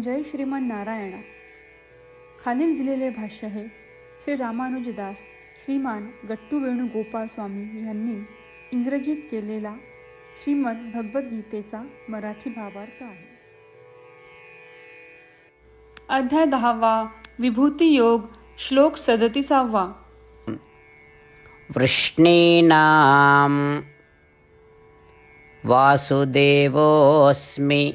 जय श्रीमन नारायणा. खालील दिलेले भाष्य हे श्री रामानुजदास श्रीमान गट्टू वेणुगोपाल स्वामी यांनी इंग्रजीत केलेला श्रीमद भगवद्गीतेचा मराठी भावार्थ आहे. अध्याय दहावा विभूती योग श्लोक सदतीसावा. वृष्णीनां वासुदेवोऽस्मि.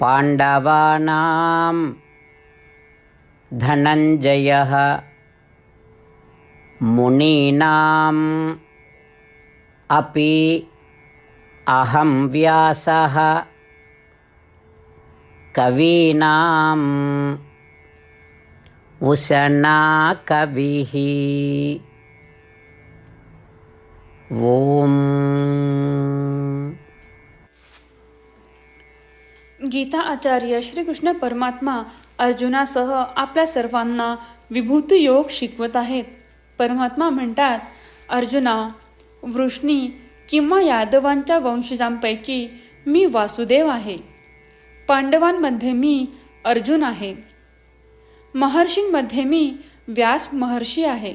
पाण्डवानां धनञ्जयः मुनीनाम् अपि अहं व्यासः। कवीनाम् उशना कविः ॐ गीता आचार्य श्रीकृष्ण परमात्मा अर्जुनासह आपल्या सर्वांना विभूती योग शिकवत आहेत. परमात्मा म्हणतात अर्जुना वृष्णी किंवा यादवांच्या वंशजांपैकी मी वासुदेव आहे. पांडवांमध्ये मी अर्जुन आहे. महर्षींमध्ये मी व्यास महर्षी आहे.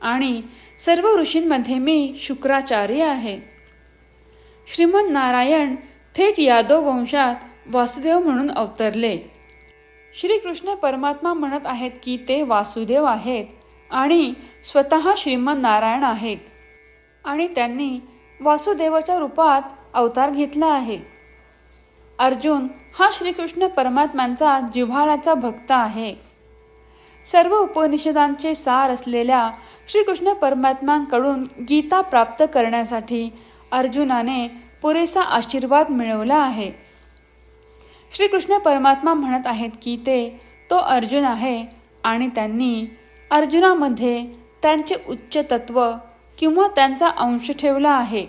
आणि सर्व ऋषींमध्ये मी शुक्राचार्य आहे. श्रीमद नारायण थेट यादव वंशात वासुदेव म्हणून अवतरले. श्रीकृष्ण परमात्मा म्हणत आहेत की ते वासुदेव आहेत आणि स्वतः श्रीमद नारायण आहेत. आणि त्यांनी वासुदेवाच्या रूपात अवतार घेतला आहे. अर्जुन हा श्रीकृष्ण परमात्म्यांचा जिव्हाळ्याचा भक्त आहे. सर्व उपनिषदांचे सार असलेल्या श्रीकृष्ण परमात्म्यांकडून गीता प्राप्त करण्यासाठी अर्जुनाने पुरेसा आशीर्वाद मिळवला आहे. श्रीकृष्ण परमात्मा म्हणत आहेत की ते तो अर्जुन आहे आणि त्यांनी अर्जुनामध्ये त्यांचे उच्च तत्व किंवा त्यांचा अंश ठेवला आहे.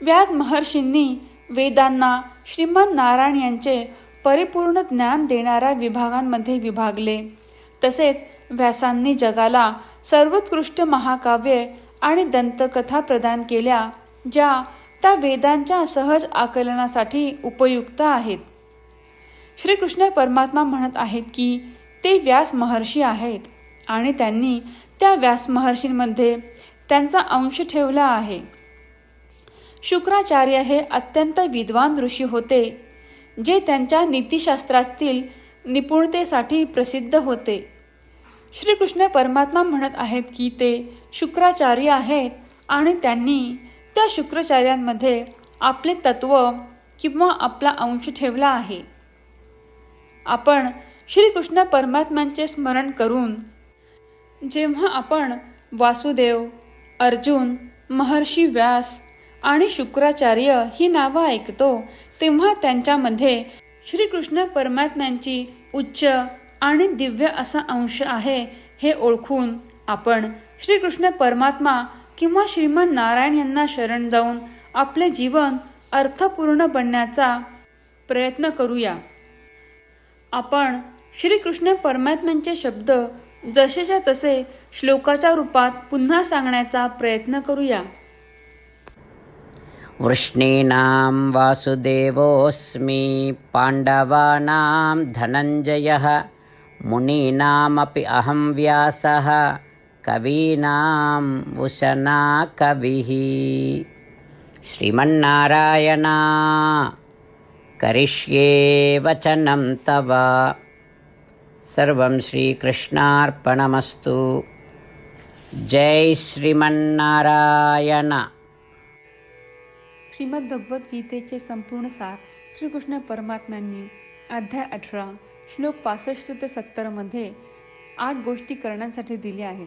व्याद महर्षींनी वेदांना श्रीमंत नारायण यांचे परिपूर्ण ज्ञान देणाऱ्या विभागांमध्ये विभागले. तसेच व्यासांनी जगाला सर्वोत्कृष्ट महाकाव्ये आणि दंतकथा प्रदान केल्या. ज्या त्या वेदांच्या सहज आकलनासाठी उपयुक्त आहेत. श्रीकृष्ण परमात्मा म्हणत आहेत की ते व्यास महर्षी आहेत आणि त्यांनी त्या व्यास महर्षींमध्ये त्यांचा अंश ठेवला आहे. शुक्राचार्य हे अत्यंत विद्वान ऋषी होते जे त्यांच्या नीतिशास्त्रातील निपुणतेसाठी प्रसिद्ध होते. श्रीकृष्ण परमात्मा म्हणत आहेत की ते शुक्राचार्य आहेत आणि त्यांनी त्या शुक्राचार्यांमध्ये आपले तत्व किंवा आपला अंश ठेवला आहे. आपण श्रीकृष्ण परमात्म्यांचे स्मरण करून जेव्हा आपण वासुदेव अर्जुन महर्षी व्यास आणि शुक्राचार्य ही नावं ऐकतो तेव्हा त्यांच्यामध्ये श्रीकृष्ण परमात्म्यांची उच्च आणि दिव्य असा अंश आहे हे ओळखून आपण श्रीकृष्ण परमात्मा किंवा श्रीमंत नारायण यांना शरण जाऊन आपले जीवन अर्थपूर्ण बनण्याचा प्रयत्न करूया. आपण श्रीकृष्ण परमात्म्यांचे शब्द जसेच्या तसे श्लोकाच्या रूपात पुन्हा सांगण्याचा प्रयत्न करूया. वृष्णीनां वासुदेवोऽस्मि पाण्डवानां धनञ्जयः मुनीनामपि अहं व्यासः। कवीनाम् उशना कविः। श्रीमन्नारायणा करिष्ये वचनं तव। सर्वं श्रीकृष्णार्पणमस्तु। जय श्रीमन्नारायण। श्रीमद भगवद्गीतेचे संपूर्ण सार श्रीकृष्ण परमात्म्यांनी अध्याय अठरा श्लोक पासष्ट ते सत्तरमध्ये आठ गोष्टी करण्यासाठी दिल्या आहेत.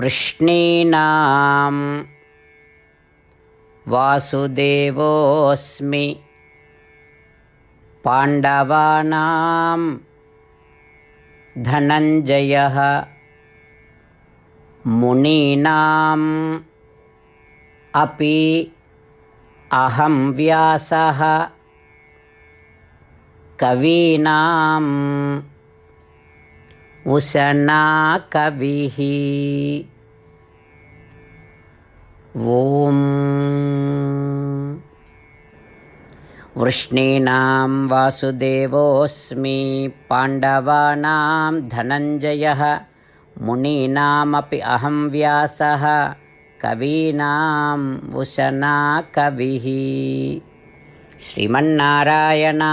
वृष्णीनां वासुदेवोऽस्मि। पाण्डवानां धनञ्जयः। मुनीनाम् अपि अहं व्यासः। कवीनाम् उशना कविः ॐ वृष्णीनां वासुदेवोऽस्मि पाण्डवानां धनञ्जयः मुनीनामपि अहं व्यासः कवीनाम् उशना कविः श्रीमन्नारायणा